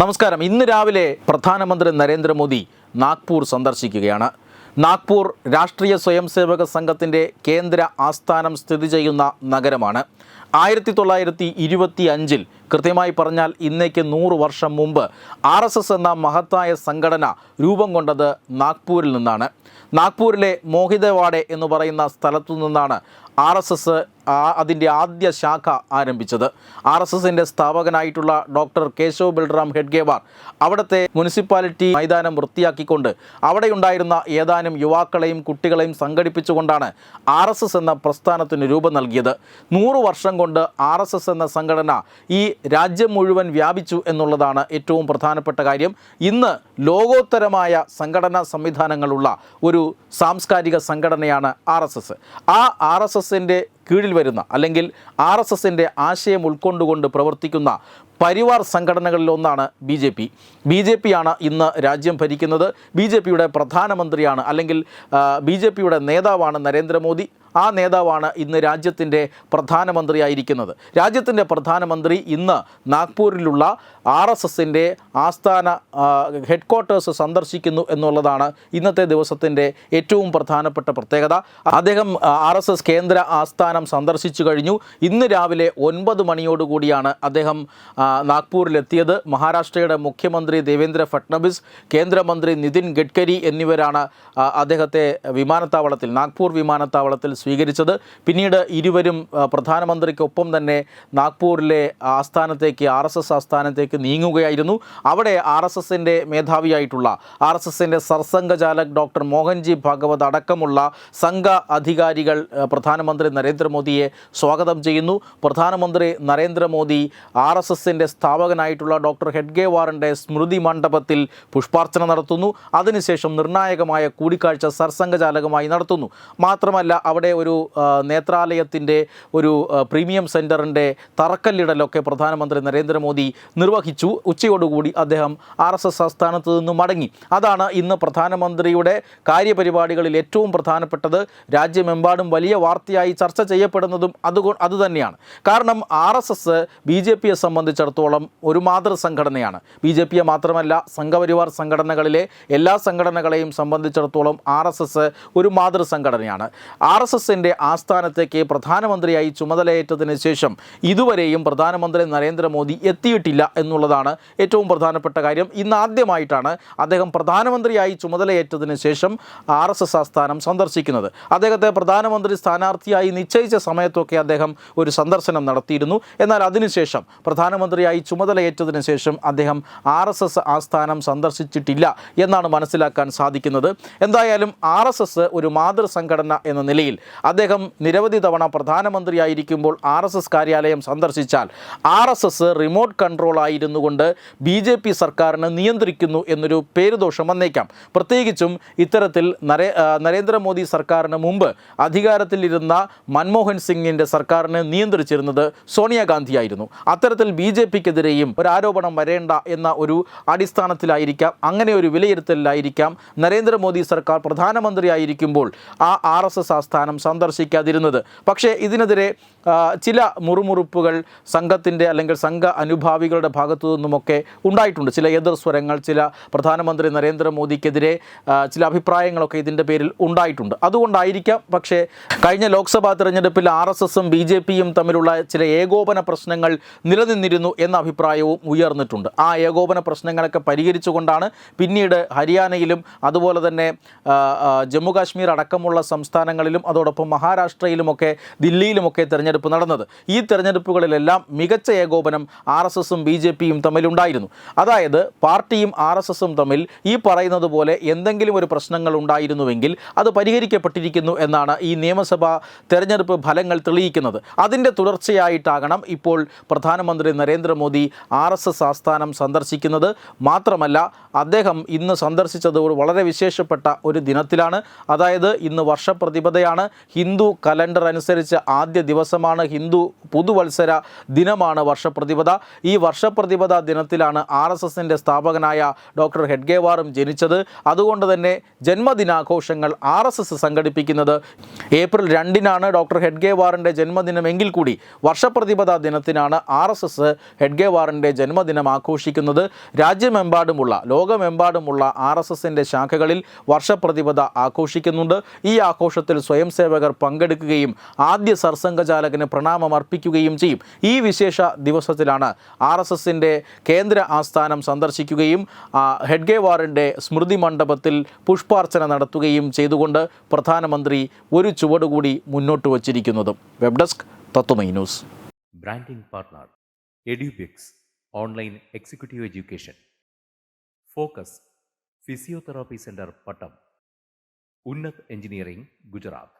നമസ്കാരം. ഇന്ന് രാവിലെ പ്രധാനമന്ത്രി നരേന്ദ്രമോദി നാഗ്പൂർ സന്ദർശിക്കുകയാണ്. നാഗ്പൂർ രാഷ്ട്രീയ സ്വയംസേവക സംഘത്തിന്റെ കേന്ദ്ര ആസ്ഥാനം സ്ഥിതി ചെയ്യുന്ന നഗരമാണ്. ആയിരത്തി തൊള്ളായിരത്തി ഇരുപത്തി അഞ്ചിൽ കൃത്യമായി പറഞ്ഞാൽ ഇന്നേക്ക് നൂറ് വർഷം മുമ്പ് ആർ എസ് എസ് എന്ന മഹത്തായ സംഘടന രൂപം കൊണ്ടത് നാഗ്പൂരിൽ നിന്നാണ്. നാഗ്പൂരിലെ മോഹിതവാഡെ എന്ന് പറയുന്ന സ്ഥലത്തു നിന്നാണ് ആർ എസ് എസ് അതിന്റെ ആദ്യ ശാഖ ആരംഭിച്ചത്. ആർ എസ് എസിന്റെ സ്ഥാപകനായിട്ടുള്ള ഡോക്ടർ കേശവ് ബൽറാം ഹെഡ്ഗേവാർ അവിടുത്തെ മുനിസിപ്പാലിറ്റി മൈതാനം വൃത്തിയാക്കിക്കൊണ്ട് അവിടെയുണ്ടായിരുന്ന ഏതാനും യുവാക്കളെയും കുട്ടികളെയും സംഘടിപ്പിച്ചുകൊണ്ടാണ് ആർ എസ് എസ് എന്ന പ്രസ്ഥാനത്തിന് രൂപം നൽകിയത്. നൂറ് വർഷം കൊണ്ട് ആർ എസ് എസ് എന്ന സംഘടന ഈ രാജ്യം മുഴുവൻ വ്യാപിച്ചു എന്നുള്ളതാണ് ഏറ്റവും പ്രധാനപ്പെട്ട കാര്യം. ഇന്ന് ലോകോത്തരമായ സംഘടനാ സംവിധാനങ്ങളുള്ള ഒരു സാംസ്കാരിക സംഘടനയാണ് ആർ എസ് എസ്. ആ ആർ എസ് എസിന്റെ കീഴിൽ വരുന്ന അല്ലെങ്കിൽ ആർ എസ് എസിന്റെ ആശയം ഉൾക്കൊണ്ടുകൊണ്ട് പ്രവർത്തിക്കുന്ന പരിവാർ സംഘടനകളിൽ ഒന്നാണ് B J P. B J പിയാണ് ഇന്ന് രാജ്യം ഭരിക്കുന്നത്. ബി ജെ പിയുടെ പ്രധാനമന്ത്രിയാണ് അല്ലെങ്കിൽ ബി ജെ പിയുടെ നേതാവാണ് നരേന്ദ്രമോദി. ആ നേതാവാണ് ഇന്ന് രാജ്യത്തിന്റെ പ്രധാനമന്ത്രിയായിരിക്കുന്നത്. രാജ്യത്തിന്റെ പ്രധാനമന്ത്രി ഇന്ന് നാഗ്പൂരിലുള്ള ആർ എസ് എസിന്റെ ആസ്ഥാന ഹെഡ്ക്വാർട്ടേഴ്സ് സന്ദർശിക്കുന്നു എന്നുള്ളതാണ് ഇന്നത്തെ ദിവസത്തിന്റെ ഏറ്റവും പ്രധാനപ്പെട്ട പ്രത്യേകത. അദ്ദേഹം ആർ എസ് എസ് കേന്ദ്ര ആസ്ഥാനം സന്ദർശിച്ചു കഴിഞ്ഞു. ഇന്ന് രാവിലെ ഒൻപത് മണിയോടുകൂടിയാണ് അദ്ദേഹം നാഗ്പൂരിലെത്തിയത്. മഹാരാഷ്ട്രയുടെ മുഖ്യമന്ത്രി ദേവേന്ദ്ര ഫട്നവിസ് കേന്ദ്രമന്ത്രി നിതിൻ ഗഡ്കരി എന്നിവരാണ് അദ്ദേഹത്തെ വിമാനത്താവളത്തിൽ നാഗ്പൂർ വിമാനത്താവളത്തിൽ സ്വീകരിച്ചത്. പിന്നീട് ഇരുവരും പ്രധാനമന്ത്രിക്കൊപ്പം തന്നെ നാഗ്പൂരിലെ ആസ്ഥാനത്തേക്ക് ആർ എസ് എസ് ആസ്ഥാനത്തേക്ക് നീങ്ങുകയായിരുന്നു. അവിടെ ആർ എസ് എസിന്റെ മേധാവിയായിട്ടുള്ള ആർ എസ് എസിന്റെ സർസംഘചാലക് ഡോക്ടർ മോഹൻജി ഭാഗവത് അടക്കമുള്ള സംഘ അധികാരികൾ പ്രധാനമന്ത്രി നരേന്ദ്രമോദിയെ സ്വാഗതം ചെയ്യുന്നു. പ്രധാനമന്ത്രി നരേന്ദ്രമോദി ആർ എസ് എസിന്റെ സ്ഥാപകനായിട്ടുള്ള ഡോക്ടർ ഹെഡ്ഗേവാറിന്റെ സ്മൃതി മണ്ഡപത്തിൽ പുഷ്പാർച്ചന നടത്തുന്നു. അതിനുശേഷം നിർണായകമായ കൂടിക്കാഴ്ച സർസംഘചാലകമായി നടത്തുന്നു. മാത്രമല്ല അവിടെ ഒരു ആ, നേത്രാലയത്തിന്റെ ഒരു പ്രീമിയം സെന്ററിന്റെ തറക്കല്ലിടലൊക്കെ പ്രധാനമന്ത്രി നരേന്ദ്രമോദി നിർവഹിച്ചു. ഉച്ചയോടുകൂടി അദ്ദേഹം ആർ എസ് എസ് ആസ്ഥാനത്ത് നിന്ന് മടങ്ങി. അതാണ് ഇന്ന് പ്രധാനമന്ത്രിയുടെ കാര്യപരിപാടികളിൽ ഏറ്റവും പ്രധാനപ്പെട്ടത്. രാജ്യമെമ്പാടും വലിയ വാർത്തയായി ചർച്ച ചെയ്യപ്പെടുന്നതും അതുകൊ അതുതന്നെയാണ്. കാരണം R S S B J പിയെ സംബന്ധിച്ചിടത്തോളം ഒരു മാതൃ സംഘടനയാണ്. ബി ജെ പിയെ മാത്രമല്ല സംഘപരിവാർ സംഘടനകളിലെ എല്ലാ സംഘടനകളെയും സംബന്ധിച്ചിടത്തോളം ആർ എസ് എസ് ഒരു മാതൃ സംഘടനയാണ്. ആർ എസ് എസിന്റെ ആസ്ഥാനത്തേക്ക് പ്രധാനമന്ത്രിയായി ചുമതലയേറ്റതിന് ശേഷം ഇതുവരെയും പ്രധാനമന്ത്രി നരേന്ദ്രമോദി എത്തിയിട്ടില്ല എന്നുള്ളതാണ് ഏറ്റവും പ്രധാനപ്പെട്ട കാര്യം. ഇന്ന് ആദ്യമായിട്ടാണ് അദ്ദേഹം പ്രധാനമന്ത്രിയായി ചുമതലയേറ്റതിന് ശേഷം ആർ എസ് എസ് ആസ്ഥാനം സന്ദർശിക്കുന്നത്. അദ്ദേഹത്തെ പ്രധാനമന്ത്രി സ്ഥാനാർത്ഥിയായി നിശ്ചയിച്ച സമയത്തൊക്കെ അദ്ദേഹം ഒരു സന്ദർശനം നടത്തിയിരുന്നു. എന്നാൽ അതിനുശേഷം പ്രധാനമന്ത്രിയായി ചുമതലയേറ്റതിന് ശേഷം അദ്ദേഹം ആർ എസ് എസ് ആസ്ഥാനം സന്ദർശിച്ചിട്ടില്ല എന്നാണ് മനസ്സിലാക്കാൻ സാധിക്കുന്നത്. എന്തായാലും ആർ എസ് എസ് ഒരു മാതൃസംഘടന എന്ന നിലയിൽ അദ്ദേഹം നിരവധി തവണ പ്രധാനമന്ത്രിയായിരിക്കുമ്പോൾ ആർ എസ് എസ് കാര്യാലയം സന്ദർശിച്ചാൽ R S S remote control കൊണ്ട് ബി ജെ പി സർക്കാരിനെ നിയന്ത്രിക്കുന്നു എന്നൊരു പേരുദോഷം വന്നേക്കാം. പ്രത്യേകിച്ചും ഇത്തരത്തിൽ നരേ നരേന്ദ്രമോദി സർക്കാരിന് മുമ്പ് അധികാരത്തിലിരുന്ന മൻമോഹൻ സിംഗിന്റെ സർക്കാരിനെ നിയന്ത്രിച്ചിരുന്നത് സോണിയാഗാന്ധിയായിരുന്നു. അത്തരത്തിൽ ബി ജെ പിക്കെതിരെയും ഒരാരോപണം വരേണ്ട എന്ന ഒരു അടിസ്ഥാനത്തിലായിരിക്കാം അങ്ങനെ ഒരു വിലയിരുത്തലിലായിരിക്കാം നരേന്ദ്രമോദി സർക്കാർ പ്രധാനമന്ത്രിയായിരിക്കുമ്പോൾ ആ ആർ എസ് എസ് ആസ്ഥാനം സന്ദർശിക്കാതിരുന്നത്. പക്ഷേ ഇതിനെതിരെ ചില മുറുമുറുപ്പുകൾ സംഘത്തിന്റെ അല്ലെങ്കിൽ സംഘ അനുഭാവികളുടെ ഭാഗത്തു നിന്നുമൊക്കെ ഉണ്ടായിട്ടുണ്ട്. ചില എതിർ സ്വരങ്ങൾ ചില പ്രധാനമന്ത്രി നരേന്ദ്രമോദിക്കെതിരെ ചില അഭിപ്രായങ്ങളൊക്കെ ഇതിന്റെ പേരിൽ ഉണ്ടായിട്ടുണ്ട്. അതുകൊണ്ടായിരിക്കാം പക്ഷേ കഴിഞ്ഞ ലോക്സഭാ തിരഞ്ഞെടുപ്പിൽ ആർ എസ് എസും ബി ജെ പിയും തമ്മിലുള്ള ചില ഏകോപന പ്രശ്നങ്ങൾ നിലനിന്നിരുന്നു എന്ന അഭിപ്രായവും ഉയർന്നിട്ടുണ്ട്. ആ ഏകോപന പ്രശ്നങ്ങളൊക്കെ പരിഹരിച്ചുകൊണ്ടാണ് പിന്നീട് ഹരിയാനയിലും അതുപോലെ തന്നെ ആ, ആ, ജമ്മു കാശ്മീർ അടക്കമുള്ള സംസ്ഥാനങ്ങളിലും അതോടൊപ്പം മഹാരാഷ്ട്രയിലുമൊക്കെ ദില്ലിയിലുമൊക്കെ തിരഞ്ഞെടുപ്പ് നടന്നത്. ഈ തെരഞ്ഞെടുപ്പുകളിലെല്ലാം മികച്ച ഏകോപനം ആർ എസ് എസും ബി ജെ പിയും തമ്മിലുണ്ടായിരുന്നു. അതായത് പാർട്ടിയും ആർ എസ് എസും തമ്മിൽ ഈ പറയുന്നത് പോലെ എന്തെങ്കിലും ഒരു പ്രശ്നങ്ങൾ ഉണ്ടായിരുന്നുവെങ്കിൽ അത് പരിഹരിക്കപ്പെട്ടിരിക്കുന്നു എന്നാണ് ഈ നിയമസഭാ തെരഞ്ഞെടുപ്പ് ഫലങ്ങൾ തെളിയിക്കുന്നത്. അതിന്റെ തുടർച്ചയായിട്ടാകണം ഇപ്പോൾ പ്രധാനമന്ത്രി നരേന്ദ്രമോദി ആർ എസ് എസ് ആസ്ഥാനം സന്ദർശിക്കുന്നത്. മാത്രമല്ല അദ്ദേഹം ഇന്ന് സന്ദർശിച്ചത് വളരെ വിശേഷപ്പെട്ട ഒരു ദിനത്തിലാണ്. അതായത് ഇന്ന് വർഷപ്രതിപതയാണ് ഹിന്ദു കലണ്ടർ അനുസരിച്ച് ആദ്യ ദിവസം ദിവസമാണ് ഹിന്ദു പുതുവത്സര ദിനമാണ് വർഷപ്രതിപത ഈ വർഷപ്രതിപത ദിനത്തിലാണ് ആർ എസ് എസിന്റെ സ്ഥാപകനായ ഡോക്ടർ ഹെഡ്ഗേവാറും ജനിച്ചത്. അതുകൊണ്ട് തന്നെ ജന്മദിനാഘോഷങ്ങൾ ആർ എസ് എസ് സംഘടിപ്പിക്കുന്നത് ഏപ്രിൽ രണ്ടിനാണ് ഡോക്ടർ ഹെഡ്ഗേവാറിന്റെ ജന്മദിനമെങ്കിൽ കൂടി. വർഷപ്രതിപത ദിനത്തിനാണ് ആർ എസ് എസ് ഹെഡ്ഗേവാറിന്റെ ജന്മദിനം ആഘോഷിക്കുന്നത്. രാജ്യമെമ്പാടുമുള്ള ലോകമെമ്പാടുമുള്ള ആർ എസ് എസിന്റെ ശാഖകളിൽ വർഷപ്രതിപത ആഘോഷിക്കുന്നുണ്ട്. ഈ ആഘോഷത്തിൽ സ്വയം സേവകർ പങ്കെടുക്കുകയും ആദ്യ സർസംഘചാലകന് പ്രണാമം അർപ്പിക്കുകയും ചെയ്യും. ഈ വിശേഷ ദിവസത്തിലാണ് ആർ എസ് എസിന്റെ കേന്ദ്ര ആസ്ഥാനം സന്ദർശിക്കുകയും ഹെഡ്ഗേവാറിന്റെ സ്മൃതി മണ്ഡപത്തിൽ പുഷ്പാർച്ചന നടത്തുകയും ചെയ്തുകൊണ്ട് പ്രധാനമന്ത്രി ഒരു ചുവടുകൂടി മുന്നോട്ട് വച്ചിരിക്കുന്നതും. Web desk Tattvamayi news. Branding partner Edubix online executive education. Focus physiotherapy centre Pattom. Unnat engineering Gujarat.